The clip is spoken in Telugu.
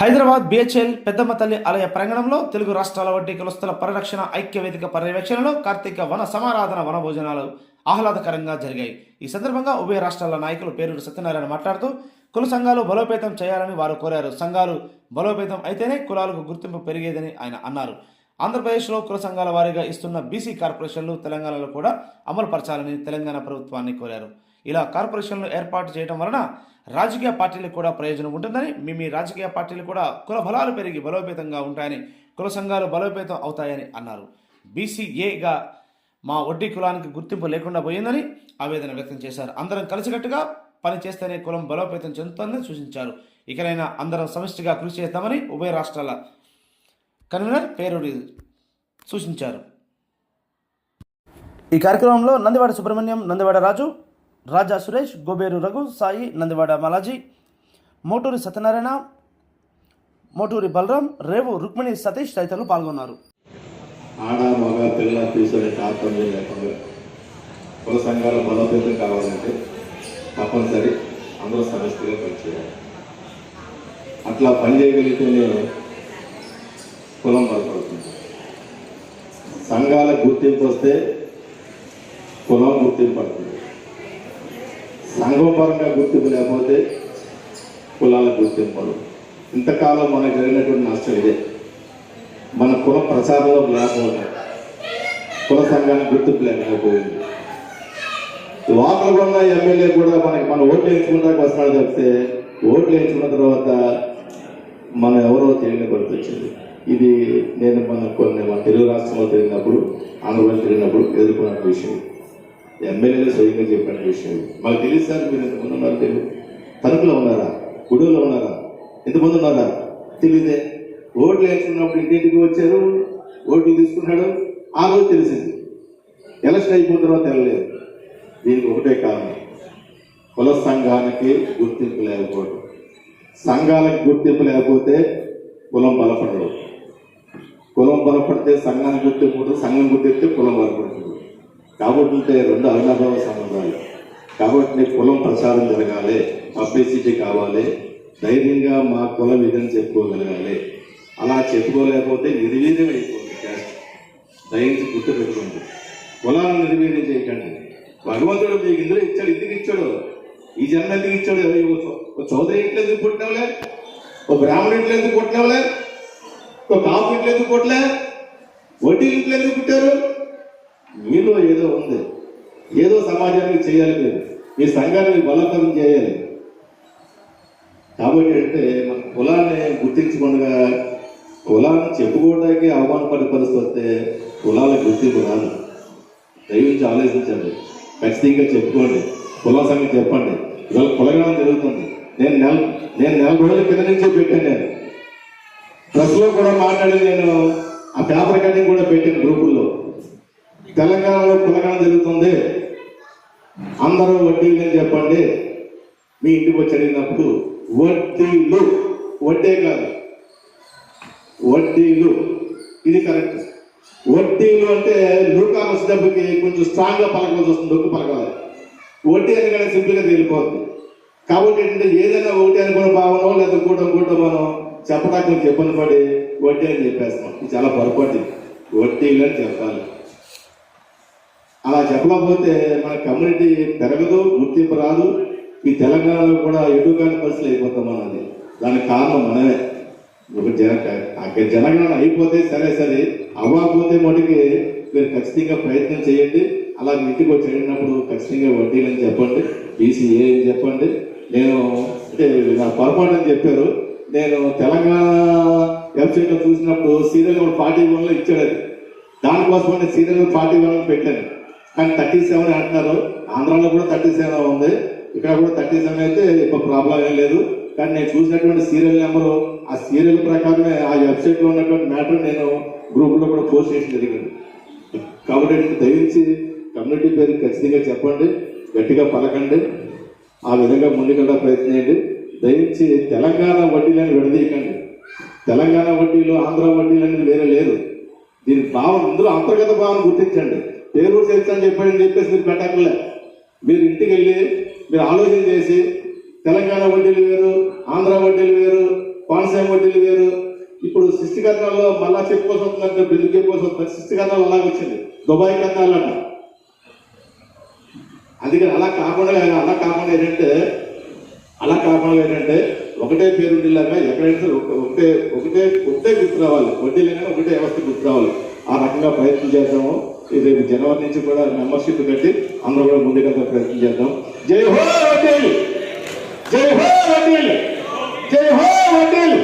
హైదరాబాద్ బిహెచ్ఎల్ పెద్దమ్మ తల్లి ఆలయ ప్రాంగణంలో తెలుగు రాష్ట్రాల వడ్డీ కులస్తుల పరిరక్షణ ఐక్య వేదిక పర్యవేక్షణలో కార్తీక వన సమారాధన వన భోజనాలు ఆహ్లాదకరంగా జరిగాయి. ఈ సందర్భంగా ఉభయ రాష్ట్రాల నాయకులు పేరు సత్యనారాయణ మాట్లాడుతూ కుల సంఘాలు బలోపేతం చేయాలని వారు కోరారు. సంఘాలు బలోపేతం అయితేనే కులాలకు గుర్తింపు పెరిగేదని ఆయన అన్నారు. ఆంధ్రప్రదేశ్లో కుల సంఘాల వారీగా ఇస్తున్న బీసీ కార్పొరేషన్లు తెలంగాణలో కూడా అమలుపరచాలని తెలంగాణ ప్రభుత్వాన్ని కోరారు. ఇలా కార్పొరేషన్లు ఏర్పాటు చేయడం వలన రాజకీయ పార్టీలకు కూడా ప్రయోజనం ఉంటుందని మీ మీ రాజకీయ పార్టీలు కూడా కుల బలాలు పెరిగి బలోపేతంగా ఉంటాయని కుల సంఘాలు బలోపేతం అవుతాయని అన్నారు. బీసీఏగా మా వడ్డీ కులానికి గుర్తింపు లేకుండా పోయిందని ఆవేదన వ్యక్తం చేశారు. అందరం కలిసికట్టుగా పని చేస్తేనే కులం బలోపేతం చెందుతుందని సూచించారు. ఇకనైనా అందరం సమిష్టిగా కృషి చేస్తామని ఉభయ రాష్ట్రాల కన్వీనర్ పేరూరి సూచించారు. ఈ కార్యక్రమంలో నందివాడ సుబ్రహ్మణ్యం నందివాడ రాజు రాజా సురేష్ గోబేరు రఘు సాయి నందివాడ మలాజీ మోటూరి సత్యనారాయణ మోటూరి బలరాం రేవు రుక్మిణి సతీష్ తదితరులు పాల్గొన్నారు. ఆడ మగ పిల్ల తీసుకునే తాత్పర్యం లేకుండా కుల సంఘాల బలోపేతం కావాలంటే తప్పనిసరి అందరూ సమస్యగా పనిచేయాలి. అట్లా పని చేయగలిగితేనే కులం బలపడుతుంది. సంఘాల గుర్తింపు వస్తే కులం గుర్తింపు పడుతుంది. సంఘం గుర్తింపు లేకపోతే కులాల గుర్తింపు ఇంతకాలం మనకు జరిగినటువంటి నష్టం ఇదే. మన కుల ప్రచారంలో లేకపోతే కుల సంఘానికి గుర్తింపు లేకపోయింది. లోపల ఉన్న ఎమ్మెల్యే కూడా మనకి మన ఓట్లు వేయించుకున్నాక వస్తున్నాడు చెప్తే ఓట్లు వేయించుకున్న తర్వాత మనం ఎవరో తెలియని కొరత వచ్చింది. ఇది నేను మన కొన్ని మన తెలుగు రాష్ట్రంలో తిరిగినప్పుడు ఆంధ్రప్రదేశ్ తిరిగినప్పుడు ఎదుర్కొన్న విషయం. ఎమ్మెల్యేలు స్వయంగా చెప్పిన విషయం. మాకు తెలియదు సార్ మీరు ఎంతమంది ఉన్నారు తెలియదు తణుకులో ఉన్నారా? గుడిలో ఉన్నారా? ఎంతమంది ఉన్నారా? తెలియదే. ఓట్లు వేసుకున్నప్పుడు ఇంటింటికి వచ్చారు ఓట్లు తీసుకున్నాడు. ఆ రోజు తెలిసింది. ఎలక్షన్ అయిపోయిన తర్వాత వెళ్ళలేదు దీనికి ఒకటే కారణం. కుల సంఘానికి గుర్తింపు లేకపోవడం సంఘాలకు గుర్తింపు లేకపోతే కులం బలపడదు. కులం బలపడితే సంఘానికి గుర్తింపు సంఘం గుర్తిస్తే కులం బలపడుతుంది. కాబట్టి ఉంటే రెండు అవినాభావ సంబంధాలు. కాబట్టి కులం ప్రచారం జరగాలి పబ్లిసిటీ కావాలి ధైర్యంగా మా కులం ఇదని చెప్పుకోగలగాలి. అలా చెప్పుకోలేకపోతే నిర్వీర్యం అయిపోతుంది క్యాస్ట్. దయించి గుర్తు పెట్టుకోండి. కులాలను నిర్వీర్యం చేయకండి. భగవంతుడు మీకు ఇందులో ఇచ్చాడు ఎందుకు ఇచ్చాడు? ఈ జన్మ ఎందుకు ఇచ్చాడు? ఓ చౌదరి ఇంట్లో ఎందుకు పుట్టినవలే? ఓ బ్రాహ్మణు ఇంట్లో ఎందుకు పుట్టినవలే? ఓ కాపు ఇంట్లో ఎందుకు పుట్టలే? వడ్డీ ఇంట్లో ఎందుకు పుట్టారు? మీలో ఏదో ఉంది. ఏదో సమాజానికి చేయాలి మీరు. మీ సంఘాన్ని బలోపేతం చేయాలి. కాబట్టి అంటే మన కులాన్ని గుర్తించకుండా కులాన్ని చెప్పుకోవడానికి అవమానపడే పరిస్థితి వస్తే కులాలకు గుర్తింపు రాదు. దయవించి ఆలోచించండి. ఖచ్చితంగా చెప్పుకోండి. కుల సంగతి చెప్పండి. ఇవాళ కులగడం జరుగుతుంది. నేను నెల నేను నెల రోజుల కింద నుంచే పెట్టాను నేను. ప్రెస్లో కూడా మాట్లాడి నేను ఆ పేపర్ కటింగ్ కూడా పెట్టాను గ్రూపుల్లో. తెలంగాణలో కులగడం జరుగుతుంది. అందరూ వడ్డీలు అని చెప్పండి. మీ ఇంటికి వచ్చి అడిగినప్పుడు వడ్డీలు వడ్డే కాదు. వడ్డీలు. ఇది కరెక్ట్. వడ్డీలు అంటే లూకామస్ డబ్బుకి కొంచెం స్ట్రాంగ్గా పలకవలసి వస్తుంది దొక్కు పలకాలి వడ్డీ అనగానే సింపుల్గా తేలిపోతుంది కాబట్టి ఏంటంటే ఏదైనా ఒకటి అనుకున్న భావనో లేదా కూటం కూడా మనం చెప్పడానికి ఇబ్బంది పడి వడ్డీ అని చెప్పేస్తాం ఇది చాలా పొరపాటు. వడ్డీలు అని చెప్పాలి. అలా చెప్పకపోతే మన కమ్యూనిటీ పెరగదు గుర్తింపు రాదు. ఈ తెలంగాణలో కూడా ఎటుకాని పరిస్థితులు అయిపోతాం అన్నది దానికి కారణం మనమే. ఒక జన అక్కడ జనగణన అయిపోతే సరే సరే అవ్వకపోతే మటుకి మీరు ఖచ్చితంగా ప్రయత్నం చేయండి. అలా ఇంటికి వచ్చి అడిగినప్పుడు ఖచ్చితంగా అని చెప్పండి బీసీఏ అని చెప్పండి. నేను అంటే నా పొరపాటు అని చెప్పారు. నేను తెలంగాణ వెబ్సైట్లో చూసినప్పుడు సీరియల్ నెంబర్ ఫార్టీ వన్లో ఇచ్చాడు దానికోసం సీరియల్ నెంబర్ ఫార్టీ వన్ పెట్టాను. కానీ థర్టీ సెవెన్ అంటున్నారు. ఆంధ్రాలో కూడా థర్టీ సెవెన్ ఉంది. ఇక్కడ కూడా థర్టీ సెవెన్ అయితే ఇప్పుడు ప్రాబ్లం ఏం లేదు. కానీ నేను చూసినటువంటి సీరియల్ నెంబరు ఆ సీరియల్ ప్రకారమే ఆ వెబ్సైట్లో ఉన్నటువంటి మ్యాటర్ నేను గ్రూప్లో కూడా పోస్ట్ చేయడం జరిగింది. కాబట్టి దయించి కమ్యూనిటీ పేరు ఖచ్చితంగా చెప్పండి. గట్టిగా పలకండి. ఆ విధంగా ముందుకెళ్ళ ప్రయత్నించండి దయించి తెలంగాణ వడ్డీలను విడదీయకండి. తెలంగాణ వడ్డీలు ఆంధ్ర వడ్డీలు అనేది వేరే లేదు. దీని భావం ఇందులో అంతర్గత భావన గుర్తించండి. పేరు చర్చ అని చెప్పాడని చెప్పేసి మీరు పెట్టక్కర్లే. మీరు ఇంటికి వెళ్ళి మీరు ఆలోచన చేసి తెలంగాణ వడ్డీలు వేరు ఆంధ్ర వడ్డీలు వేరు కోనసీమ వడ్డీలు వేరు. ఇప్పుడు సృష్టి కథనాల్లో మళ్ళా చెప్పుకోవాల్సి వస్తుందంటే బిల్లు చెప్పుకోవాల్సి వస్తుంది. సృష్టి కథనాలు వచ్చింది. దుబాయ్ కథనాలు అందుకని అలా కాకుండా అలా కాకుండా ఏంటంటే అలా కాకుండా ఏంటంటే ఒకటే పేరు ఉండేలాగా ఎక్కడైనా ఒకటే ఒకటే ఒకటే గుర్తు రావాలి. కానీ ఒకటే వ్యవస్థ గుర్తు రావాలి. ఆ రకంగా ప్రయత్నం చేద్దాము. ఇది జనవరి నుంచి కూడా మెంబర్షిప్ కట్టి అందరూ కూడా ముందుగా ప్రయత్నం చేద్దాం. జై హో జై హో వడ్డీలు జై హో వడ్డీలు